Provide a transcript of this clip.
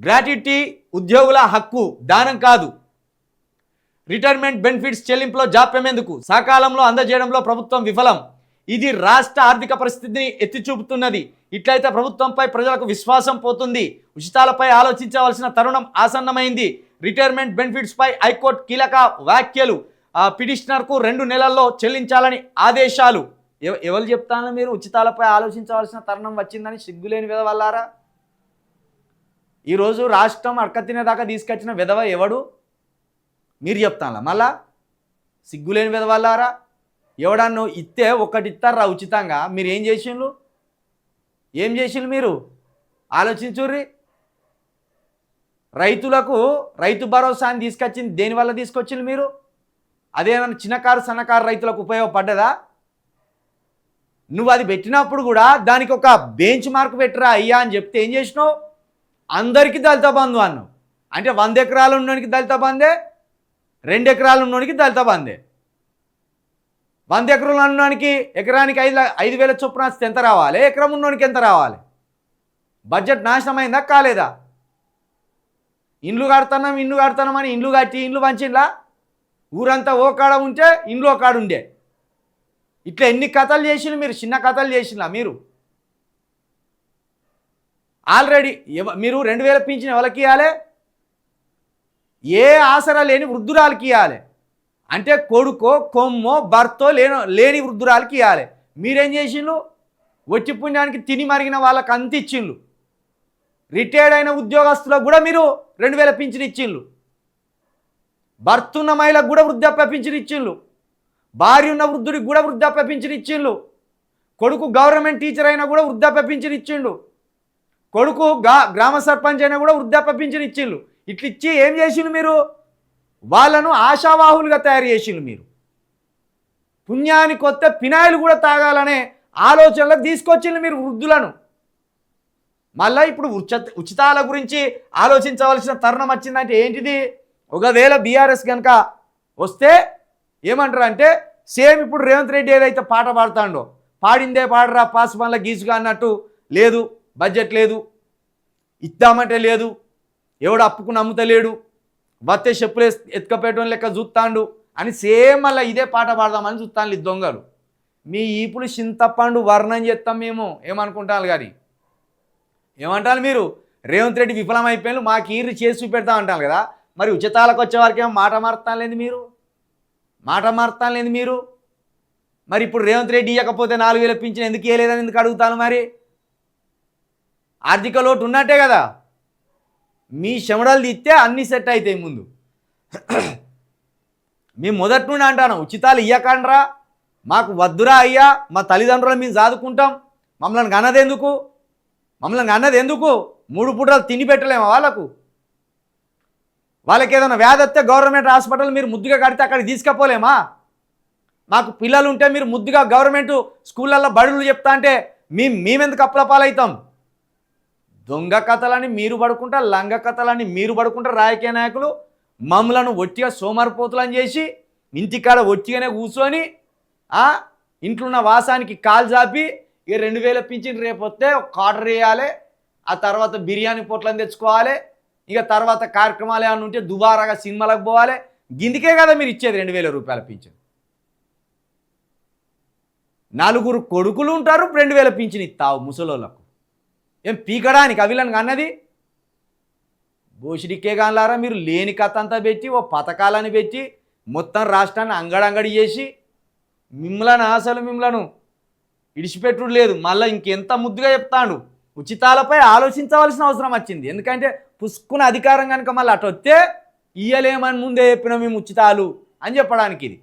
Gratuity ఉద్యోగుల హక్కు దానం కాదు. రిటైర్మెంట్ బెనిఫిట్స్ చెల్లింపులో జాప్యం ఎందుకు సకాలంలో అందజేయడంలో ప్రభుత్వం విఫలం. ఇది రాష్ట్ర ఆర్థిక పరిస్థితిని ఎత్తి చూపుతున్నది ఇట్లయితే ప్రభుత్వంపై ప్రజలకు విశ్వాసం పోతుంది. ఉచితాలపై ఆలోచించవలసిన తరుణం ఆసన్నమైంది. రిటైర్మెంట్ బెనిఫిట్స్పై హైకోర్టు కీలక వ్యాఖ్యలు. పిటిషనర్కు రెండు నెలల్లో చెల్లించాలని ఆదేశాలు. ఎవ- ఎవరు చెప్తాను మీరు? ఉచితాలపై ఆలోచించవలసిన తరుణం వచ్చిందని సిగ్గులేని విధవల్లారా? ఈరోజు రాష్ట్రం అడకతినేదాకా తీసుకొచ్చిన విధవ ఎవడు? మీరు చెప్తాను మళ్ళా సిగ్గులేని విధవల్లారా ఎవడన్ను ఇస్తే ఒకటి ఇస్తారా ఉచితంగా. మీరు ఏం చేసిండ్రు? ఏం చేసిండ్రు మీరు? ఆలోచించుర్రి. రైతులకు రైతు భరోసాని తీసుకొచ్చింది దేనివల్ల తీసుకొచ్చిండ్రు మీరు? అదేమన్నా చిన్నకారు సన్నకారు రైతులకు ఉపయోగపడ్డదా? నువ్వు అది పెట్టినప్పుడు కూడా దానికి ఒక బెంచ్ మార్క్ పెట్టరా అయ్యా అని చెప్తే ఏం చేసినావు? అందరికీ దళిత బంధు అన్నావు. అంటే వంద ఎకరాలు ఉన్నోనికి దళిత బందే రెండు ఎకరాలు ఉన్నోనికి దళిత బందే వంద ఎకరాలు ఉన్నోనికి ఎకరానికి ఐదు ఐదు వేల చొప్పున ఎంత రావాలి? ఎకరం ఉన్నోనికి ఎంత రావాలి? బడ్జెట్ నాశనమైందా కాలేదా? ఇండ్లు కడుతున్నాం ఇండ్లు కడుతున్నాం అని ఇండ్లు కట్టి ఇండ్లు పంచిండ్లా ఊరంతా ఓ కాడ ఉంటే ఇండ్లు ఓ కాడ ఉండే. ఇట్లా ఎన్ని కథలు చేసినా మీరు? చిన్న కథలు చేసినా మీరు? ఆల్రెడీ మీరు రెండు వేల పింఛన్ ఎవరికి ఇవ్వాలి ఏ ఆసరా లేని వృద్ధురాలకి ఇవ్వాలి అంటే కొడుకో కొమ్మో భర్తో లేని లేని వృద్ధురాలకి ఇవ్వాలి మీరేం చేసిండ్రు? వచ్చి పుణ్యానికి తిని మరిగిన వాళ్ళకి అంత ఇచ్చిండ్రు. రిటైర్డ్ అయిన ఉద్యోగస్తులకు కూడా మీరు రెండు వేల పింఛన్ ఇచ్చిండ్రు. భర్త ఉన్న మహిళకు కూడా వృద్ధాప్య పింఛన్ ఇచ్చిండ్రు. భార్య ఉన్న వృద్ధుడికి కూడా వృద్ధాప్య పింఛన్ ఇచ్చిండ్రు. కొడుకు గవర్నమెంట్ టీచర్ అయినా కూడా వృద్ధాప్య పింఛన్ ఇచ్చిండు కొడుకు గా గ్రామ సర్పంచ్ అయినా కూడా వృద్ధాప్య పింఛన్ ఇచ్చిండ్రు ఇట్లా ఇచ్చి ఏం చేసిండ్రు మీరు? వాళ్ళను ఆశావాహులుగా తయారు చేసిండ్రు మీరు. పుణ్యానికి కొత్త పినాయిలు కూడా తాగాలనే ఆలోచనలకు తీసుకొచ్చిండ్రు మీరు వృద్ధులను. మళ్ళీ ఇప్పుడు ఉచిత ఉచితాల గురించి ఆలోచించవలసిన తరుణం వచ్చిందంటే ఏంటిది? ఒకవేళ బీఆర్ఎస్ కనుక వస్తే ఏమంటారు అంటే సేమ్ ఇప్పుడు రేవంత్ రెడ్డి ఏదైతే పాట పాడుతాడో పాడిందే పాడరా పాస్ పనుల గీసుగా అన్నట్టు లేదు. బడ్జెట్ లేదు ఇద్దామంటే లేదు ఎవడు అప్పుకు నమ్ముతలేడు వత్తే చెప్పులే ఎస్- ఎత్తుకపోయటం లెక్క చూస్తాండు అని సేమ్ మళ్ళీ ఇదే పాట పాడదామని చూస్తాను ఈ దొంగలు. మీ ఈపులు చింతపండు వర్ణం చేస్తాం మేము ఏమనుకుంటాను కానీ ఏమంటారు మీరు? రేవంత్ రెడ్డి విఫలమైపోయాను మాకు ఈరు చేసి చూపెడతా అంటారు కదా మరి ఉచితాలకు వచ్చే మాట మారుతాను లేదు మీరు? మాట మారుతాను లేదు మీరు? మరి ఇప్పుడు రేవంత్ రెడ్డి ఇవ్వకపోతే నాలుగు వేల పింఛన్ ఎందుకు ఇవ్వలేదని ఎందుకు అడుగుతాను మరి? ఆర్థిక లోటు ఉన్నట్టే కదా. మీ శమడలు తీస్తే అన్నీ సెట్ అవుతాయి ముందు. మేము మొదటి నుండి అంటాను ఉచితాలు ఇయ్యకండ్రా. మాకు వద్దురా అయ్యా మా తల్లిదండ్రులు మేము చదువుకుంటాం మమ్మల్ని అన్నది ఎందుకు మమ్మల్ని అన్నది ఎందుకు మూడు పూటలు తిని పెట్టలేమా వాళ్ళకు? వాళ్ళకి ఏదైనా వ్యాధి వస్తే గవర్నమెంట్ హాస్పిటల్ మీరు ముద్దుగా కడితే అక్కడికి తీసుకపోలేమా? మాకు పిల్లలు ఉంటే మీరు ముద్దుగా గవర్నమెంట్ స్కూళ్ళల్లో బడులు చెప్తా అంటే మేము మేమెందుకు అప్పుల పాలవుతాం? దొంగ కథలని మీరు పడుకుంటా లంగ కథలని మీరు పడుకుంటా రాజకీయ నాయకులు మమ్మలను ఒట్టిగా సోమరిపోతులని చేసి ఇంటికాడ ఒట్టిగానే కూర్చొని ఇంట్లో ఉన్న వాసానికి కాలు చాపి ఇక రెండు వేల పింఛన్ రేపు వస్తే ఒక ఆర్డర్ వేయాలి ఆ తర్వాత బిర్యానీ పొట్లను తెచ్చుకోవాలి ఇక తర్వాత కార్యక్రమాలు ఏమైనా ఉంటే దుబారాగా సినిమాలకు పోవాలి. గిందికే కదా మీరు ఇచ్చేది రెండు వేల రూపాయల పింఛన్. నలుగురు కొడుకులు ఉంటారు రెండు వేల పింఛన్ ఇస్తావు ముసలోళ్ళకు. ఏం పీకడానికి అవిలను కన్నది? బోషిడికే కానలారా మీరు లేని కథ అంతా పెట్టి ఓ పథకాలని పెట్టి మొత్తం రాష్ట్రాన్ని అంగడంగడి చేసి మిమ్మలను అసలు మిమ్మలను ఇడిచిపెట్టుడు లేదు. మళ్ళీ ఇంకెంత ముద్దుగా చెప్తాడు? ఉచితాలపై ఆలోచించవలసిన అవసరం వచ్చింది. ఎందుకంటే పుష్కున్న అధికారం కనుక మళ్ళీ అటు వస్తే ఇయ్యలేమని ముందే చెప్పిన మేము ఉచితాలు అని చెప్పడానికి ఇది.